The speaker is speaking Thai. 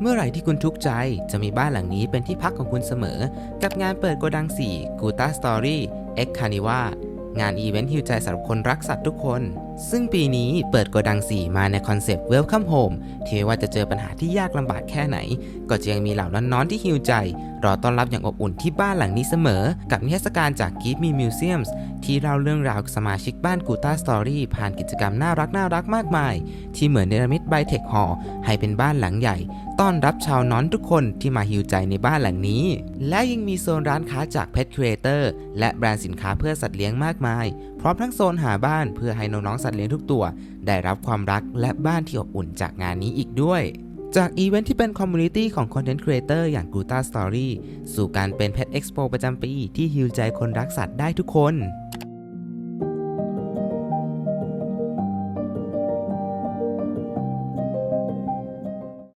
เมื่อไหร่ที่คุณทุกข์ใจจะมีบ้านหลังนี้เป็นที่พักของคุณเสมอ กับงานเปิดโกดัง 4 กูตาสตอรี่เอ็กคานิวางานอีเวนต์ฮิวใจสำหรับคนรักสัตว์ทุกคน ซึ่งปีนี้เปิดโกดัง 4 มาในคอนเซปต์ Welcome Home ที่ไม่ว่าจะเจอปัญหาที่ยากลำบากแค่ไหน ก็จะยังมีเหล่าน้อนๆที่ฮิวใจรอต้อนรับอย่างอบอุ่นที่บ้านหลังนี้เสมอ กับนิทรรศการจาก Give Me Museums ที่เล่าเรื่องราวสมาชิกบ้านกูตาสตอรี่ผ่านกิจกรรมน่ารักน่ารักมากมาย ที่เหมือนเนรมิตไบเทคฮอให้เป็นบ้านหลังใหญ่ ต้อนรับชาวนอนทุกคนที่มาฮิวใจในบ้านหลังนี้ และยังมีโซนร้านค้าจาก Pet Creator และแบรนด์สินค้าเพื่อสัตว์เลี้ยงมากมาย พร้อมทั้งโซนหาบ้านเพื่อให้น้องๆสัตว์เลี้ยงทุกตัว ได้รับความรักและบ้านที่อบอุ่นจากงานนี้อีกด้วย จากอีเวนท์ที่เป็นคอมมูนิตี้ของคอนเทนต์ครีเอเตอร์อย่าง g u t a Story สู่การเป็น Pet Expo ประจำปีที่ฮิวใจคนรักสัตว์ได้ทุกคน